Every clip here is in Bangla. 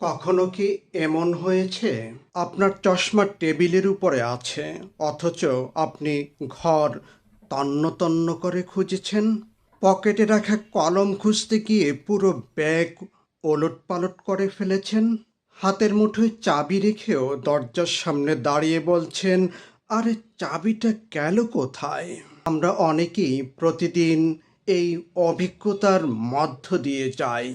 কখনো কি এমন হয়েছে? আপনার চশমা টেবিলের উপরে আছে, অথচ আপনি ঘর তন্ন তন্ন করে খুঁজেছেন? পকেটে রাখা কলম খুঁজতে গিয়ে পুরো ব্যাগ ওলট পালট করে ফেলেছেন? হাতের মুঠোয় চাবি রেখেও দরজার সামনে দাঁড়িয়ে বলছেন, আরে চাবিটা গেল কোথায়? আমরা অনেকেই প্রতিদিন এই অভিজ্ঞতার মধ্য দিয়ে যাই।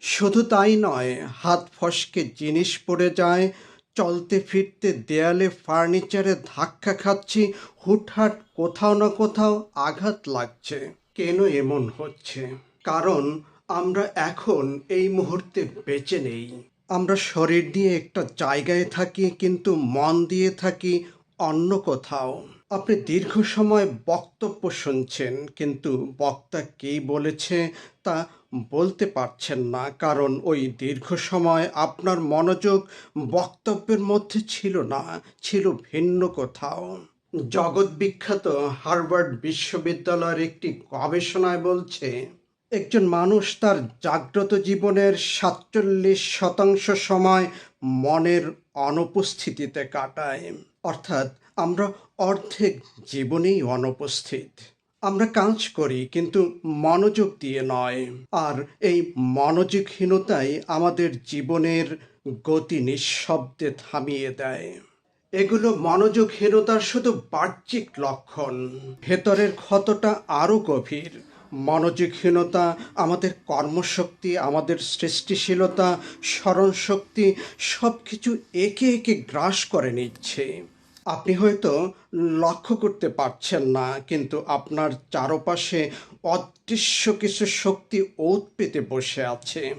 শুধু তাই নয়, হাত ফসকে জিনিস পড়ে যায়, চলতে ফিরতে দেয়ালে ফার্নিচারে ধাক্কা খাচ্ছি, হুটহাট কোথাও না কোথাও আঘাত লাগছে। কেন এমন হচ্ছে? কারণ আমরা এখন এই মুহূর্তে বেঁচে নেই। আমরা শরীর দিয়ে একটা জায়গায় থাকি, কিন্তু মন দিয়ে থাকি অন্য কোথাও। আপনি দীর্ঘ সময় বক্তব্য শুনছেন, কিন্তু বক্তা কী বলেছে তা বলতে পারছেন না, কারণ ওই দীর্ঘ সময় আপনার মনোযোগ বক্তব্যের মধ্যে ছিল না, ছিল ভিন্ন কোথাও। জগৎ বিখ্যাত হার্ভার্ড বিশ্ববিদ্যালয়ের একটি গবেষণায় বলছে, একজন মানুষ তার জাগ্রত জীবনের সাতচল্লিশ শতাংশ সময় মনের অনুপস্থিতিতে কাটায়। অর্থাৎ আমরা অর্ধেক জীবনেই অনুপস্থিত। আমরা কাজ করি, কিন্তু মনোযোগ দিয়ে নয়। আর এই মনোযোগহীনতাই আমাদের জীবনের গতি নিঃশব্দে থামিয়ে দেয়। এগুলো মনোযোগহীনতার শুধু বাহ্যিক লক্ষণ। ভেতরের ক্ষতটা আরও গভীর। মনোযোগহীনতা, আমাদের কর্মশক্তি, আমাদের সৃষ্টিশীলতা, স্মরণশক্তি সব কিছু একে একে গ্রাস করে নিচ্ছে। আপনি হয়তো লক্ষ্য করতে পারছেন না, কিন্তু আপনার চারপাশে অদৃশ্য কিছু শক্তি ওত পেতে বসে আছে।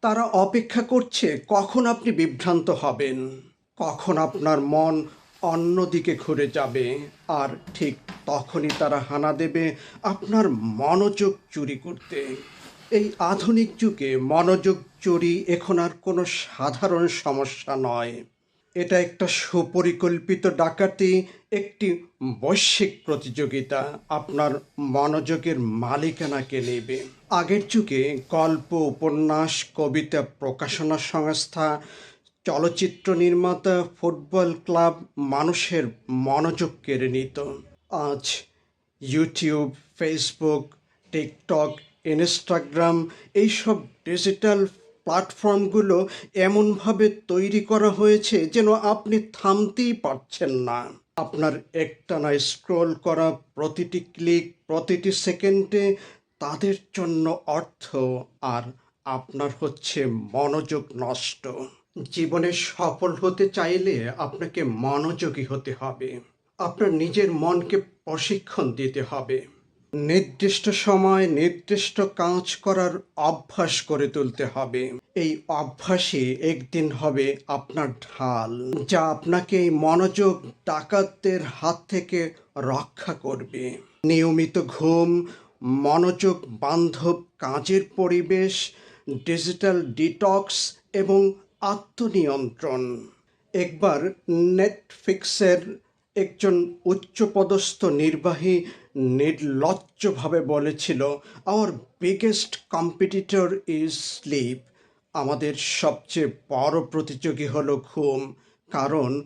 তারা অপেক্ষা করছে, কখন আপনি বিভ্রান্ত হবেন? কখন আপনার মন অন্যদিকে ঘুরে যাবে। আর ঠিক তখনই তারা হানা দেবে আপনার মনোযোগ চুরি করতে। এই আধুনিক যুগে মনোযোগ চুরি এখন আর কোনো সাধারণ সমস্যা নয়। এটা একটা সুপরিকল্পিত ডাকাতি, একটি বৈশ্বিক প্রতিযোগিতা। আপনার মনোযোগের মালিকানাকে নেবে। আগের যুগে গল্প, উপন্যাস, কবিতা প্রকাশনা সংস্থা চলচ্চিত্র নির্মাতা, ফুটবল ক্লাব মানুষের মনোযোগ কেড়ে নিত। আজ ইউটিউব, ফেসবুক, টিকটক, ইনস্টাগ্রাম এইসব ডিজিটাল প্ল্যাটফর্মগুলো এমনভাবে তৈরি করা হয়েছে যেন আপনি থামতেই পারছেন না। আপনার একটানা স্ক্রোল করা প্রতিটি ক্লিক, প্রতিটি সেকেন্ডে তাদের জন্য অর্থ আর আপনার হচ্ছে মনোযোগ নষ্ট। জীবনে সফল হতে চাইলে আপনাকে মনোযোগী হতে হবে। আপনার নিজের মনকে প্রশিক্ষণ দিতে হবে। নির্দিষ্ট সময়, নির্দিষ্ট কাজ করার অভ্যাস করে তুলতে হবে। এই অভ্যাসই একদিন হবে আপনার ঢাল, যা আপনাকে এই মনোযোগ ডাকাতদের হাত থেকে রক্ষা করবে। নিয়মিত ঘুম, মনোযোগ বান্ধব কাজের পরিবেশ, ডিজিটাল ডিটক্স এবং আত্মনিয়ন্ত্রণ। একবার নেটফ্লিক্সের একজন উচ্চপদস্থ নির্বাহী নির্লজ্জভাবে বলেছিল our biggest competitor is sleep আমাদের সবচেয়ে বড় প্রতিযোগী হলো ঘুম। কারণ,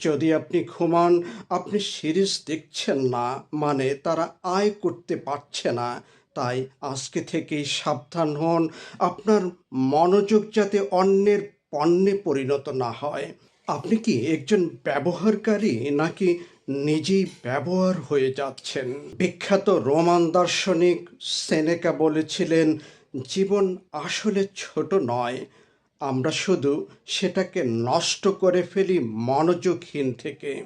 যদি আপনি ঘুমান, আপনি সিরিজ দেখছেন না মানে তারা আয় করতে পারছে না। তাই আজকে থেকেই সাবধান হন। আপনার মনোযোগ যাতে অন্যের পণ্যে পরিণত না হয়। আপনি কি একজন ব্যবহারকারী নাকি নিজেই ব্যবহার হয়ে যাচ্ছেন? বিখ্যাত রোমান দার্শনিক সেনেকা বলেছিলেন, জীবন আসলে ছোট নয়, আমরা শুধু সেটাকে নষ্ট করে ফেলি মনোযোগহীন থেকে।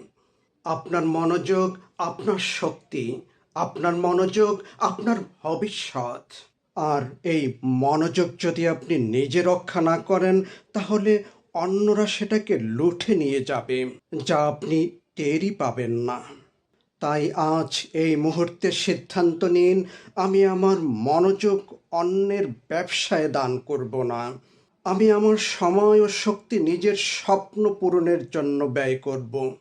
আপনার মনোযোগ আপনার শক্তি, আপনার মনোযোগ আপনার ভবিষ্যৎ। আর এই মনোযোগ যদি আপনি নিজে রক্ষা না করেন, তাহলে অন্যরা সেটাকে লুঠে নিয়ে যাবে, যা আপনি টেরই পাবেন না। তাই আজ এই মুহূর্তে সিদ্ধান্ত নিন, আমি আমার মনোযোগ অন্যের ব্যবসায় দান করব না। আমি আমার সময় ও শক্তি নিজের স্বপ্ন পূরণের জন্য ব্যয় করব।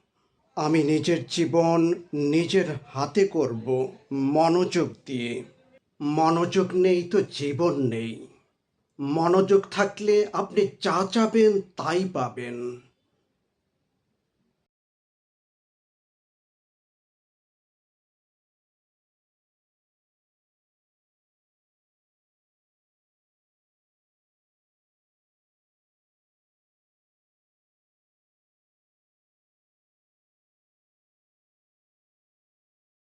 আমি নিজের জীবন নিজের হাতে করব মনোযোগ দিয়ে। মনোযোগ নেই তো জীবন নেই। মনোযোগ থাকলে আপনি যা চাবেন তাই পাবেন।